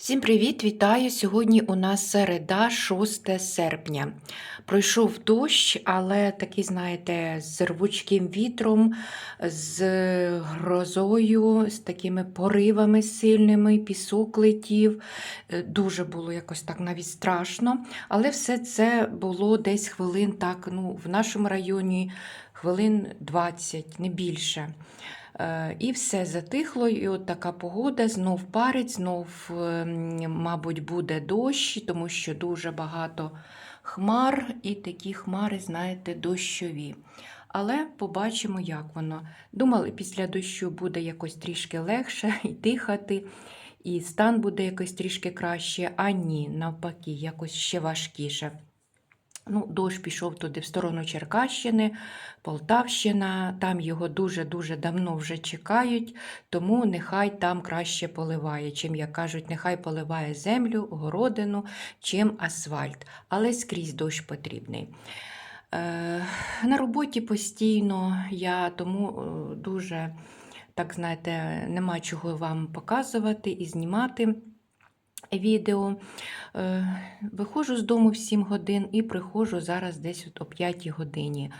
Всім привіт! Вітаю! Сьогодні у нас середа, 6 серпня. Пройшов дощ, але такий, знаєте, з рвучким вітром, з грозою, з такими поривами сильними, пісок летів. Е, Дуже було якось так навіть страшно. Але все це було десь хвилин, так, ну, в нашому районі хвилин 20, не більше. Е, І все затихло, і от така погода, знов парить, знов, ем, мабуть, буде дощ, тому що дуже багато хмар, і такі хмари, знаєте, дощові. Але побачимо, як воно. Думали, після дощу буде якось трішки легше і дихати, і стан буде якось трішки краще, а ні, навпаки, якось ще важкіше. Ну, дощ пішов туди в сторону Черкащини, Полтавщина, там його дуже-дуже давно вже чекають, тому нехай там краще поливає, чим, як кажуть, нехай поливає землю, городину, чим асфальт. Але скрізь дощ потрібний. Е, на роботі постійно я тому е, дуже, так знаєте, нема чого вам показувати і знімати відео. Е, Виходжу з дому в 7 годин і приходжу зараз десь о 5 годині.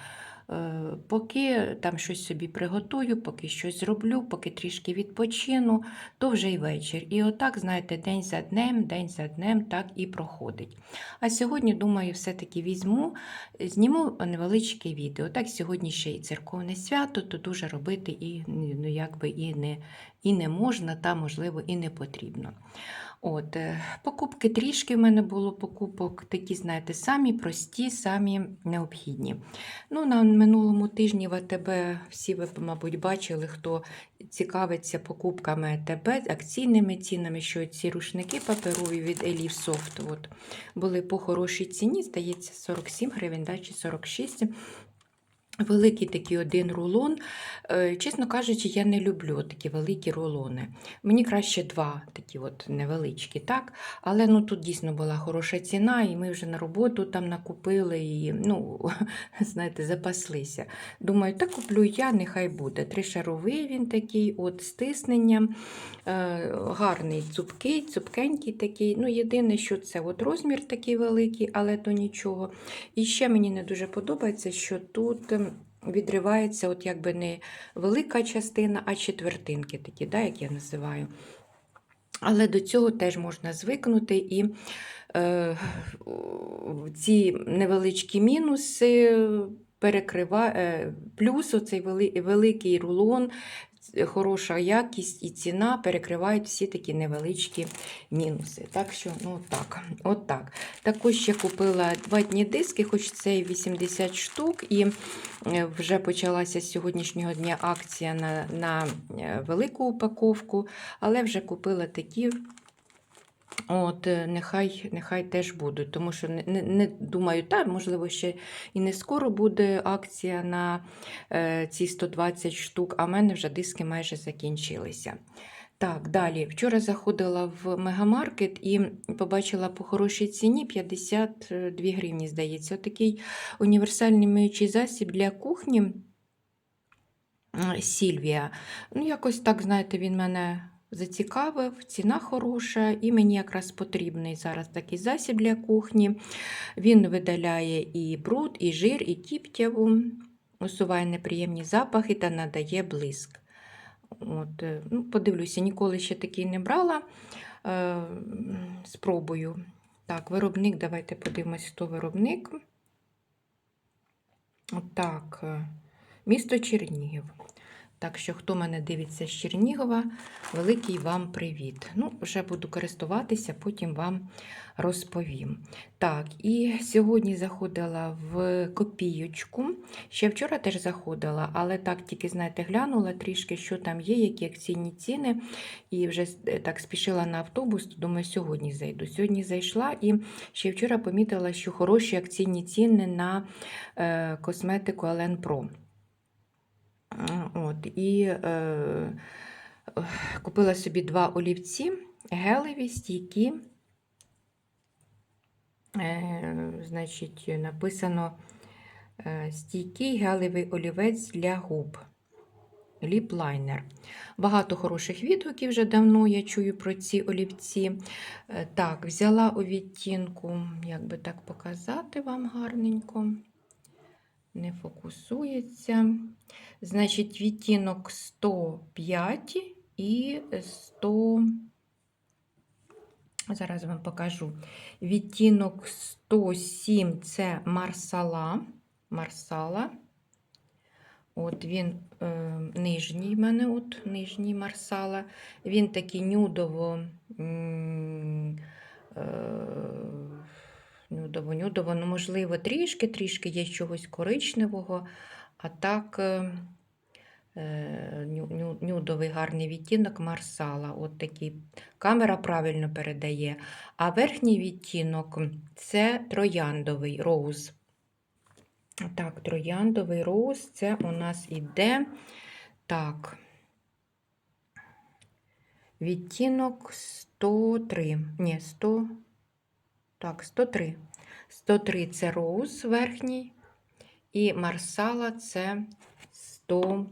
Е, Поки там щось собі приготую, поки щось зроблю, поки трішки відпочину, то вже й вечір. І отак, знаєте, день за днем, день за днем так і проходить. А сьогодні, думаю, все-таки візьму, зніму невеличке відео. Так, сьогодні ще і церковне свято, то дуже робити і, ну, якби і, не, і не можна, та, можливо, і не потрібно. От, е, Покупки трішки в мене було покупок, такі, знаєте, самі прості, самі необхідні. Ну, На минулому тижні в АТБ всі ви, мабуть, бачили, хто цікавиться покупками АТБ, акційними цінами, що ці рушники паперові від Elif Soft от, були по хорошій ціні, здається, 47 гривень, да, чи 46 Великий такий один рулон. Е, Чесно кажучи, я не люблю такі великі рулони. Мені краще два такі от невеличкі, так? Але ну, тут дійсно була хороша ціна, і ми вже на роботу там накупили і ну, знаєте, запаслися. Думаю, так куплю я, нехай буде. Тришаровий він такий, от з тисненням, е, гарний, цупкий, цупкенький такий. Ну, Єдине, що це от розмір такий великий, але то нічого. І ще мені не дуже подобається, що тут. Відривається, от якби не велика частина, а четвертинки такі, да, як я називаю. Але до цього теж можна звикнути і е, ці невеличкі мінуси перекриває е, плюс оцей великий рулон, хороша якість і ціна перекривають всі такі невеличкі мінуси. Так що, ну так, от так. Також ще купила ватні диски, хоч це і 80 штук, і е, вже почалася з сьогоднішнього дня акція на, на е, велику упаковку, але вже купила такі. От, е, нехай нехай теж будуть, тому що не, не, думаю, та, можливо, ще і не скоро буде акція на е, ці 120 штук, а в мене вже диски майже закінчилися. Так, далі. Вчора заходила в мегамаркет і побачила по хорошій ціні 52 гривні, здається. Отакий універсальний миючий засіб для кухні Сільвія. Ну, якось так, знаєте, він мене зацікавив, ціна хороша, і мені якраз потрібний зараз такий засіб для кухні. Він видаляє і бруд, і жир, і тіптяву, усуває неприємні запахи та надає блиск. От, е, ну, Подивлюся, ніколи ще такий не брала. Е, Спробую. Так, виробник, давайте подивимось, хто виробник. Так, е, місто Чернігів. Так що, хто мене дивиться з Чернігова, великий вам привіт. Ну, вже буду користуватися, потім вам розповім. Так, і сьогодні заходила в копійочку. Ще вчора теж заходила, але так тільки, знаєте, глянула трішки, що там є, які акційні ціни. І вже так спішила на автобус, то думаю, сьогодні зайду. Сьогодні зайшла і ще вчора помітила, що хороші акційні ціни на е, косметику Ален Pro. От, І е, купила собі два олівці, гелеві, стійкі. Е, Значить, написано е, стійкий гелевий олівець для губ. ліп-лайнер. Багато хороших відгуків вже давно я чую про ці олівці. Е, Так, взяла у відтінку, як би так показати вам гарненько. Не фокусується. Значить, відтінок 105 і 100. Зараз вам покажу. Відтінок 107 це Марсала. Марсала. От він е, нижній мене, от нижній Марсала. Він такий нюдово. Е, нюдово, нюдово, ну, можливо, трішки, трішки є чогось коричневого, а так е, е, ню, ню, нюдовий гарний відтінок Марсала. От такий. Камера правильно передає. А верхній відтінок це трояндовий роуз. Так, трояндовий роуз, це у нас іде. Так. Відтінок 103. Ні, 100. Так, 103. 103 це роуз верхній. І марсала це 100.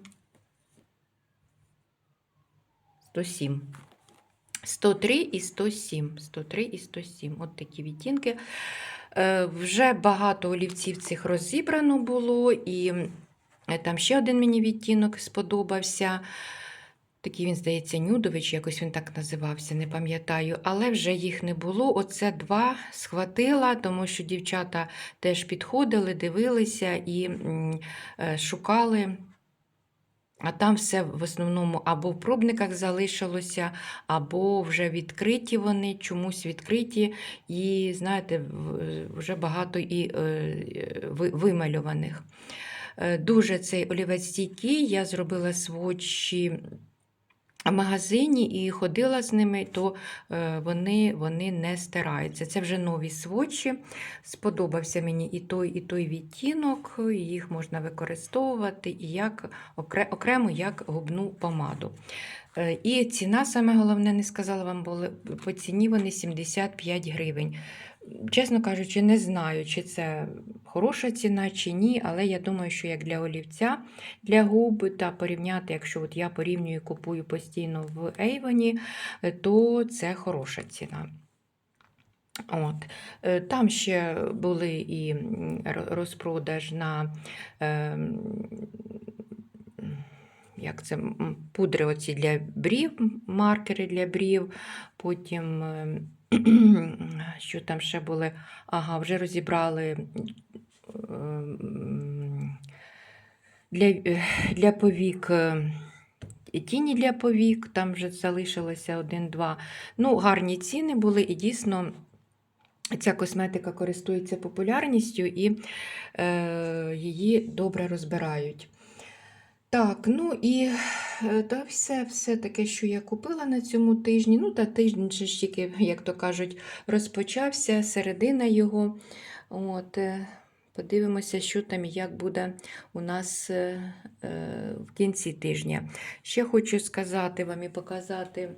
107. 103 і 107. 103 і 107. От такі відтінки. Е, Вже багато олівців цих розібрано було, і е, там ще один мені відтінок сподобався. Такий він, здається, нюдовий, чи якось він так називався, не пам'ятаю, але вже їх не було. Оце два схватила, тому що дівчата теж підходили, дивилися і е, шукали. А там все в основному або в пробниках залишилося, або вже відкриті вони, чомусь відкриті, і, знаєте, вже багато і е, ви- вимальованих. Е, Дуже цей олівець стійкий, я зробила сводчі в магазині і ходила з ними, то е, вони, вони не стираються. Це вже нові сводчі. Сподобався мені і той, і той відтінок, їх можна використовувати і як окре- окремо як губну помаду. Е, І ціна, саме головне, не сказала вам, були по ціні вони 75 гривень. Чесно кажучи, не знаю, чи це хороша ціна, чи ні, але я думаю, що як для олівця, для губ та порівняти, якщо от я порівнюю і купую постійно в Ейвоні, е, то це хороша ціна. От. Е, Там ще були і розпродаж на ем, як це, пудри оці для брів, маркери для брів, потім, ем, що там ще були, ага, вже розібрали для, для повік. е, Тіні для повік, там вже залишилося один-два. Ну, гарні ціни були, і дійсно ця косметика користується популярністю і е, її добре розбирають. Так, ну і та все, все таке, що я купила на цьому тижні. Ну, та тиждень же ж тільки, як то кажуть, розпочався, середина його. От, е, подивимося, що там і як буде у нас е, е, в кінці тижня. Ще хочу сказати вам і показати.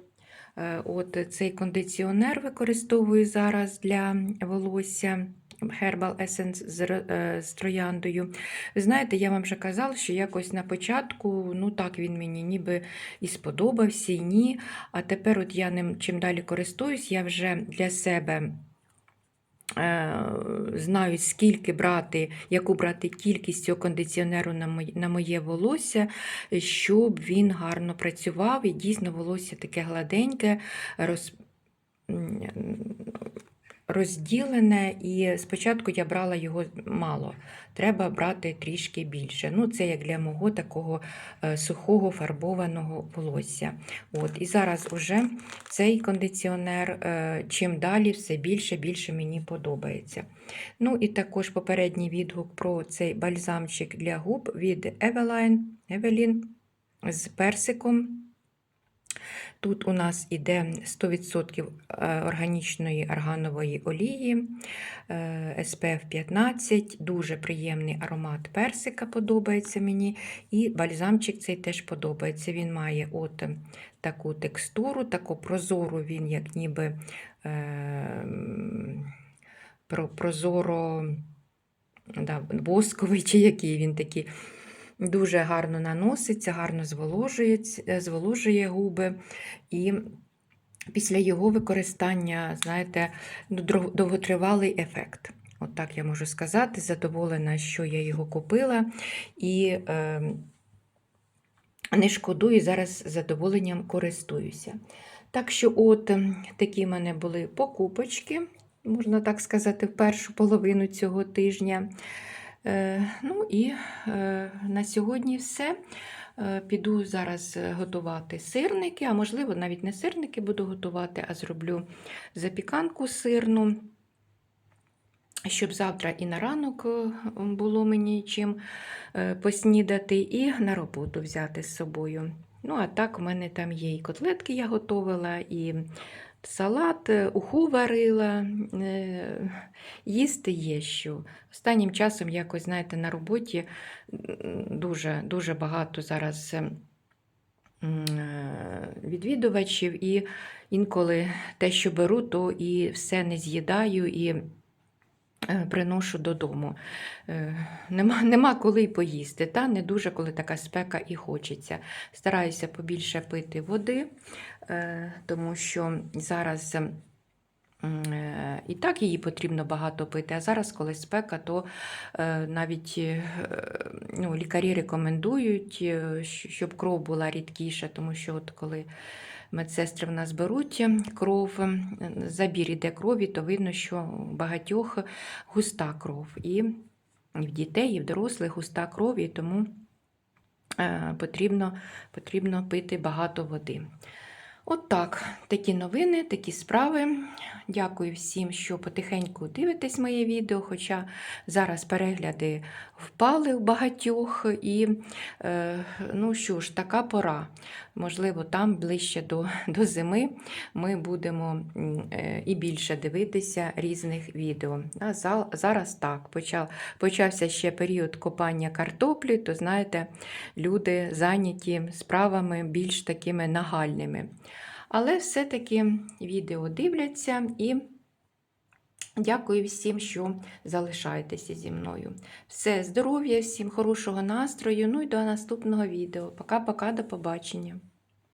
е, От цей кондиціонер використовую зараз для волосся. Herbal Essence з, е, з трояндою. Ви знаєте, я вам вже казала, що якось на початку, ну так він мені ніби і сподобався, і ні. А тепер от я ним чим далі користуюсь, я вже для себе е, знаю, скільки брати, яку брати кількість цього кондиціонеру на моє, на моє волосся, щоб він гарно працював і дійсно волосся таке гладеньке, роз, розділене, і спочатку я брала його мало. Треба брати трішки більше. Ну, це як для мого такого е, сухого фарбованого волосся. От, і зараз уже цей кондиціонер, е, чим далі, все більше більше мені подобається. Ну і також попередній відгук про цей бальзамчик для губ від Eveline, Evelyn з персиком. Тут у нас іде 100% е, органічної органової олії, е, SPF 15, дуже приємний аромат персика подобається мені. І бальзамчик цей теж подобається. Він має от таку текстуру, таку прозору, він як ніби е, прозоро да, восковий, чи який він такий. Дуже гарно наноситься, гарно зволожує, зволожує губи. І після його використання, знаєте, довготривалий ефект. От так я можу сказати, задоволена, що я його купила. І е, не шкодую, зараз з задоволенням користуюся. Так що, от ем, такі в мене були покупочки, можна так сказати, в першу половину цього тижня. Е, ну і е, на сьогодні все. Е, Піду зараз готувати сирники, а можливо, навіть не сирники буду готувати, а зроблю запіканку сирну, щоб завтра і на ранок було мені чим поснідати, і на роботу взяти з собою. Ну, а так, у мене там є і котлетки я готувала, і салат, е, уху варила. е, Їсти є що. Останнім часом якось, знаєте, на роботі дуже, дуже багато зараз е, м, е, відвідувачів, і інколи те, що беру, то і все не з'їдаю і приношу додому. Е, Нема, нема коли й поїсти, та не дуже, коли така спека і хочеться. Стараюся побільше пити води, е, тому що зараз. е, І так її потрібно багато пити, а зараз, коли спека, то е, навіть е, ну, лікарі рекомендують, е, щоб кров була рідкіша, тому що от коли медсестри в нас беруть кров, е, забір іде крові, то видно, що у багатьох густа кров. І в дітей, і в дорослих густа кров, і тому е, потрібно, потрібно пити багато води. От так, такі новини, такі справи. Дякую всім, що потихеньку дивитесь моє відео, хоча зараз перегляди впали у багатьох. І е, ну що ж, така пора. Можливо, там ближче до, до зими ми будемо е, і більше дивитися різних відео. А зараз так, почав, почався ще період копання картоплі, то знаєте, люди зайняті справами більш такими нагальними. Але все-таки відео дивляться і дякую всім, що залишаєтеся зі мною. Все, здоров'я, всім хорошого настрою. Ну і до наступного відео. Пока-пока, до побачення.